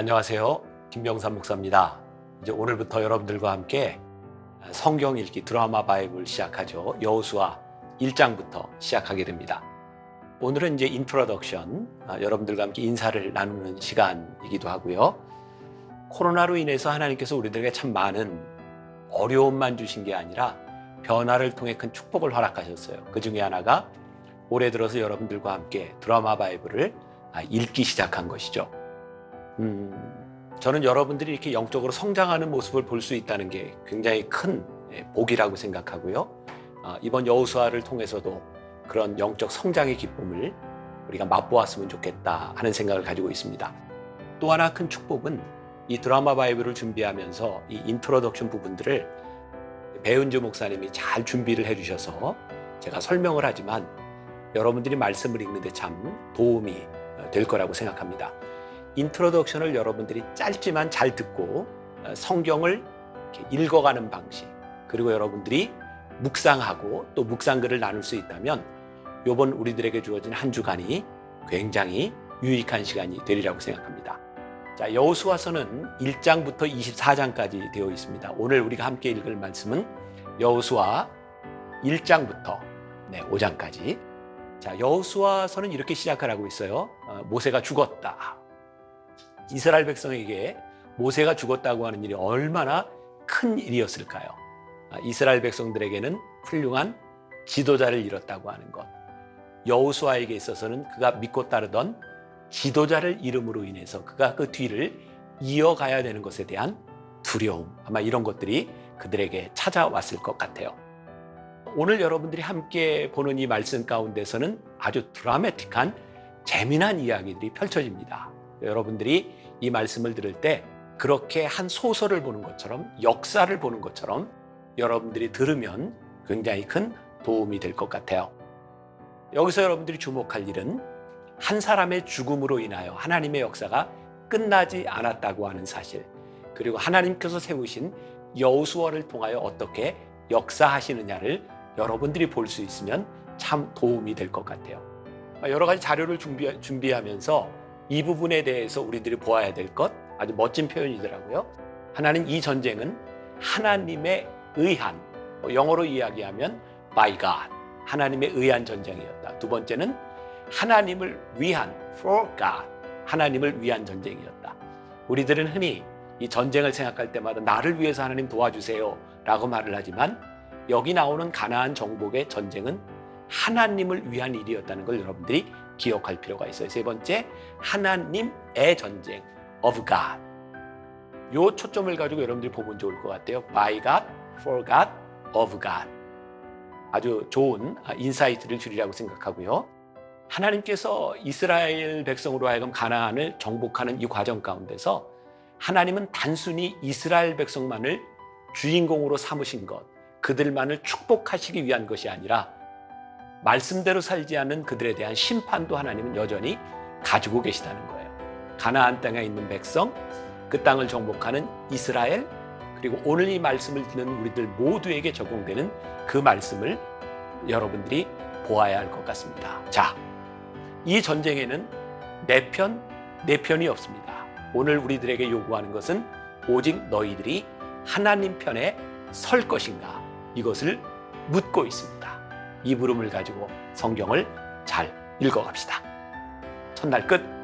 안녕하세요. 김병삼 목사입니다. 이제 오늘부터 여러분들과 함께 성경 읽기 드라마 바이블 시작하죠. 여호수아 1장부터 시작하게 됩니다. 오늘은 이제 인트로덕션, 아, 여러분들과 함께 인사를 나누는 시간이기도 하고요. 코로나로 인해서 하나님께서 우리들에게 참 많은 어려움만 주신 게 아니라 변화를 통해 큰 축복을 허락하셨어요. 그 중에 하나가 올해 들어서 여러분들과 함께 드라마 바이블을 아, 읽기 시작한 것이죠. 음, 저는 여러분들이 이렇게 영적으로 성장하는 모습을 볼 수 있다는 게 굉장히 큰 예, 복이라고 생각하고요. 아, 이번 여우수아를 통해서도 그런 영적 성장의 기쁨을 우리가 맛보았으면 좋겠다 하는 생각을 가지고 있습니다. 또 하나 큰 축복은 이 드라마 바이블을 준비하면서 이 인트로덕션 부분들을 배은주 목사님이 잘 준비를 해주셔서 제가 설명을 하지만 여러분들이 말씀을 읽는데 참 도움이 어, 될 거라고 생각합니다. 인트로덕션을 여러분들이 짧지만 잘 듣고 어, 성경을 읽어가는 방식 그리고 여러분들이 묵상하고 또 묵상글을 나눌 수 있다면 이번 우리들에게 주어진 한 주간이 굉장히 유익한 시간이 되리라고 생각합니다. 자, 여호수아서는 1장부터 24장까지 되어 있습니다. 오늘 우리가 함께 읽을 말씀은 여호수아 1장부터 네, 5장까지. 자, 여호수아서는 이렇게 시작을 하고 있어요. 어, 모세가 죽었다. 이스라엘 백성에게 모세가 죽었다고 하는 일이 얼마나 큰 일이었을까요? 아, 이스라엘 백성들에게는 훌륭한 지도자를 잃었다고 하는 것. 여호수아에게 있어서는 그가 믿고 따르던 지도자를 잃음으로 인해서 그가 그 뒤를 이어가야 되는 것에 대한 두려움 아마 이런 것들이 그들에게 찾아왔을 것 같아요. 오늘 여러분들이 함께 보는 이 말씀 가운데서는 아주 드라마틱한 재미난 이야기들이 펼쳐집니다. 여러분들이 이 말씀을 들을 때 그렇게 한 소설을 보는 것처럼 역사를 보는 것처럼 여러분들이 들으면 굉장히 큰 도움이 될 것 같아요. 여기서 여러분들이 주목할 일은 한 사람의 죽음으로 인하여 하나님의 역사가 끝나지 않았다고 하는 사실, 그리고 하나님께서 세우신 여우수월을 통하여 어떻게 역사하시느냐를 여러분들이 볼 수 있으면 참 도움이 될 것 같아요. 여러 가지 자료를 준비, 준비하면서 이 부분에 대해서 우리들이 보아야 될 것 아주 멋진 표현이더라고요. 하나는 이 전쟁은 하나님의 의한, 뭐 영어로 이야기하면 by God, 하나님의 의한 전쟁이었다. 두 번째는 하나님을 위한 for God, 하나님을 위한 전쟁이었다. 우리들은 흔히 이 전쟁을 생각할 때마다 나를 위해서 하나님 도와주세요라고 말을 하지만 여기 나오는 가나안 정복의 전쟁은 하나님을 위한 일이었다는 걸 여러분들이 기억할 필요가 있어요. 세 번째, 하나님의 전쟁 of God. 요 초점을 가지고 여러분들이 보면 좋을 것 같아요. By God, for God, of God. 아주 좋은 인사이트를 주리라고 생각하고요. 하나님께서 이스라엘 백성으로 하여금 가나안을 정복하는 이 과정 가운데서 하나님은 단순히 이스라엘 백성만을 주인공으로 삼으신 것, 그들만을 축복하시기 위한 것이 아니라 말씀대로 살지 않는 그들에 대한 심판도 하나님은 여전히 가지고 계시다는 거예요. 가나안 땅에 있는 백성, 그 땅을 정복하는 이스라엘, 그리고 오늘 이 말씀을 듣는 우리들 모두에게 적용되는 그 말씀을 여러분들이 보아야 할 것 같습니다. 자, 이 전쟁에는 내 편, 내 편이 없습니다. 오늘 우리들에게 요구하는 것은 오직 너희들이 하나님 편에 설 것인가 이것을 묻고 있습니다. 이 부름을 가지고 성경을 잘 읽어갑시다. 첫날 끝.